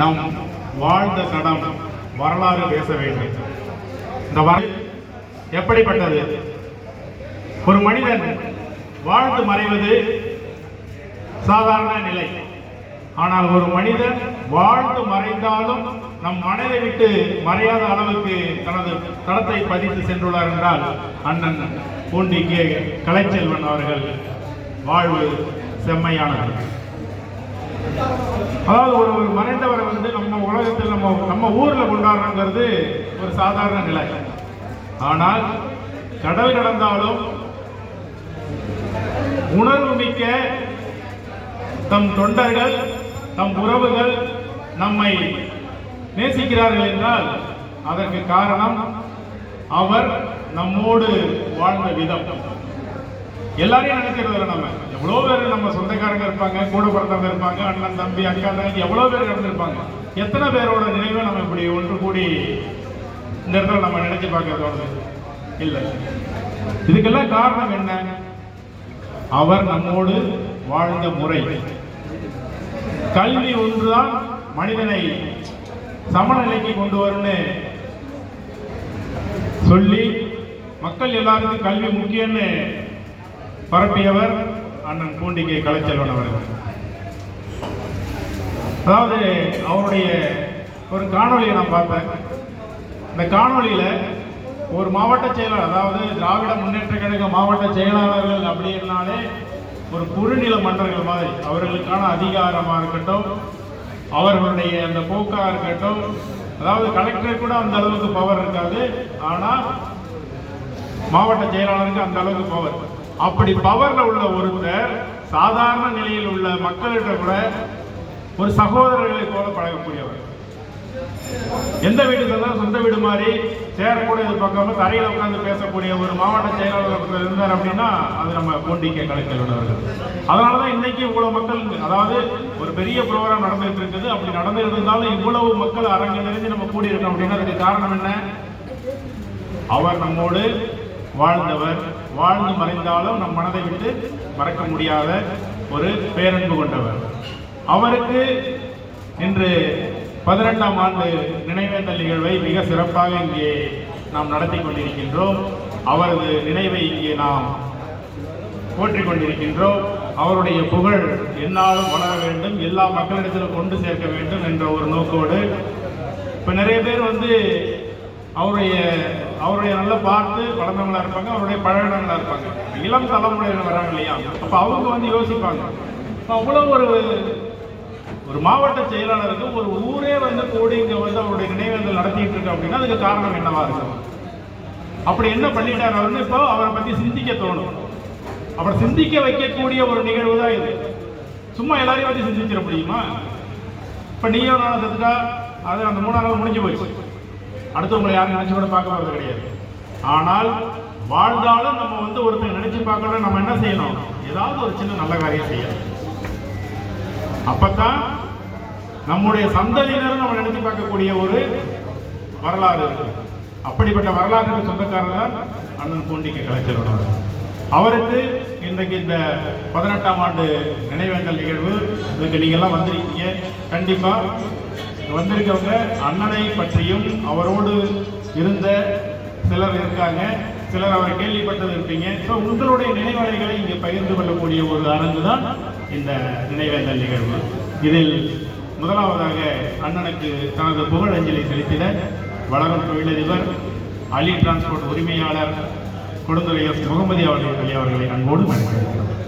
நம் வாழ்ந்த தடம் வரலாறு பேச வேண்டும். இந்த வர எப்படிப்பட்டது? ஒரு மனிதன் வாழ்ந்து மறைவது சாதாரண நிலை. ஆனால் ஒரு மனிதன் வாழ்ந்து மறைந்தாலும் நம் மனதை விட்டு மறையாத அளவுக்கு தனது தடத்தை பதித்து சென்றுள்ளார் என்றால் அண்ணன் பூண்டி கே. கலைச்செல்வன் அவர்கள் வாழ்வு செம்மையானவர்கள் அதாவது ஒரு ஒரு மறைந்தவரை வந்து நம்ம உலகத்தில் நம்ம நம்ம ஊரில் கொண்டாடுறோங்கிறது ஒரு சாதாரண நிலை. ஆனால் கடல் கடந்தாலும் உணர்வு மிக்க தம் தொண்டர்கள் தம் உறவுகள் நம்மை நேசிக்கிறார்கள் என்றால் அதற்கு காரணம் அவர் நம்மோடு வாழ்ந்த விதம். எல்லாரையும் நினைக்கிறது இல்லை நம்ம. எவ்வளோ பேர் நம்ம சொந்தக்காரங்க இருப்பாங்க கூட பிறந்தவங்க இருப்பாங்க அண்ணன் தம்பி அக்கா தங்கி எவ்வளோ பேர் இருந்திருப்பாங்க எத்தனை பேரோட நினைவை நம்ம இப்படி ஒன்று கூடி இந்த இடத்துல நம்ம நினைச்சு பார்க்கறதோட இல்லை. இதுக்கெல்லாம் காரணம் என்ன? அவர் நம்மோடு வாழ்ந்த முறை. கல்வி ஒன்றுதான் மனிதனை சமநிலைக்கு கொண்டு வரும்னு சொல்லி மக்கள் எல்லாருக்கும் கல்வி முக்கியம்னு பரப்பியவர் அண்ணன் பூண்டிகை கலைச்செல்வன் அவர்கள். அதாவது அவருடைய ஒரு காணொளியை நான் பார்த்தேன். இந்த காணொலியில் ஒரு மாவட்ட செயலாளர் அதாவது திராவிட முன்னேற்ற கழக மாவட்ட செயலாளர்கள் அப்படின்னாலே ஒரு குறுநில மன்றங்கள் மாதிரி அவர்களுக்கான அதிகாரமாக இருக்கட்டும் அவர்களுடைய அந்த போக்காக இருக்கட்டும் அதாவது கலெக்டர் கூட அந்த அளவுக்கு பவர் இருக்காது ஆனால் மாவட்ட செயலாளருக்கு அந்த அளவுக்கு பவர் அப்படி பவர்ல உள்ள ஒருத்தர் சாதாரண நிலையில் உள்ள மக்கள்கிட்ட கூட ஒரு சகோதரர்களை போல பழகக்கூடியவர். எந்த வீடு சென்றாலும் சொந்த வீடு மாதிரி சேர கூட எதிர்பார்க்காம தரையில் உட்காந்து பேசக்கூடிய ஒரு மாவட்ட செயலாளர் இருந்தார் அப்படின்னா அது நம்ம பூண்டிக்கை கலைஞர் அதனால தான் இன்னைக்கு இவ்வளவு மக்கள் அதாவது ஒரு பெரிய ப்ரோக்ராம் நடந்துட்டு இருக்குது. அப்படி நடந்து இருந்தாலும் இவ்வளவு மக்கள் அரங்கு நிறைஞ்சு நம்ம கூடி இருக்கோம் அப்படின்னா அதுக்கு காரணம் என்ன? அவர் நம்மோடு வாழ்ந்தவர் வாழ்ந்து மறைந்தாலும் நம் மனதை விட்டு மறக்க முடியாத ஒரு பேரன்பு கொண்டவர். அவருக்கு இன்று பதினெட்டாம் ஆண்டு நினைவேந்தல் நிகழ்வை மிக சிறப்பாக இங்கே நாம் நடத்தி கொண்டிருக்கின்றோம். அவரது நினைவை இங்கே நாம் போற்றிக் கொண்டிருக்கின்றோம். அவருடைய புகழ் என்னாலும் வளர வேண்டும் எல்லா மக்களிடத்திலும் கொண்டு சேர்க்க வேண்டும் என்ற ஒரு நோக்கோடு. இப்போ நிறைய பேர் வந்து அவருடைய அவருடைய நல்ல பார்த்து வளர்ந்தவங்களா இருப்பாங்க அவருடைய பழகினவங்களா இருப்பாங்க. இளம் தலைமுறையினர் வராங்க இல்லையா? அப்போ அவங்க வந்து யோசிப்பாங்க. இப்போ அவ்வளோ ஒரு ஒரு மாவட்ட செயலாளருக்கு ஒரு ஊரே வந்து கூடி இங்கே வந்து அவருடைய நினைவேந்தல் நடத்திட்டு இருக்கு அப்படின்னா அதுக்கு காரணம் என்னவா இருக்கும்? அப்படி என்ன பண்ணிட்டார் அவருன்னு இப்போ அவரை பற்றி சிந்திக்க தோணும். அவரை சிந்திக்க வைக்கக்கூடிய ஒரு நிகழ்வு தான் இது. சும்மா எல்லாரையும் பற்றி சிந்திச்சிட முடியுமா? இப்போ நீயும் நானும் செத்துட்டா அது அந்த மூணாவது முடிஞ்சு போயிடுச்சு அடுத்தவங்களை யாரும் நினைச்சு கூட பார்க்க போறது கிடையாது. ஆனால் வாழ்ந்தாலும் நம்ம வந்து ஒருத்தர் நினைச்சு பார்க்கணும் நம்ம என்ன செய்யணும்? ஏதாவது ஒரு சின்ன நல்ல காரியம் செய்யணும். அப்பத்தான் நம்முடைய சந்ததியினரும் நம்ம நினைச்சு பார்க்கக்கூடிய ஒரு வரலாறு இருக்கு. அப்படிப்பட்ட வரலாற்று சொந்தக்காரர் தான் அண்ணன் பூண்டிக்கு கலைச்சிருக்கிறார் அவருக்கு இன்றைக்கு இந்த பதினெட்டாம் ஆண்டு நினைவேந்தல் நிகழ்வு. இதுக்கு நீங்கள்லாம் வந்திருக்கீங்க. கண்டிப்பாக வந்திருக்கவங்க அண்ணனை பற்றியும் அவரோடு இருந்த சிலர் இருக்காங்க. சிலர் அவரை கேள்விப்பட்டது இருப்பீங்க. ஸோ உங்களுடைய நினைவலைகளை இங்கே பகிர்ந்து கொள்ளக்கூடிய ஒரு அரங்கு தான் இந்த நினைவேந்தல் நிகழ்வு. இதில் முதலாவதாக அண்ணனுக்கு தனது புகழஞ்சலி செலுத்திட வளரும் தொழிலதிபர் அலி டிரான்ஸ்போர்ட் உரிமையாளர் கொடுந்துரையர் முகமதி அவர்கள் அவர்களை அன்போடு மன்னிக்கிறேன்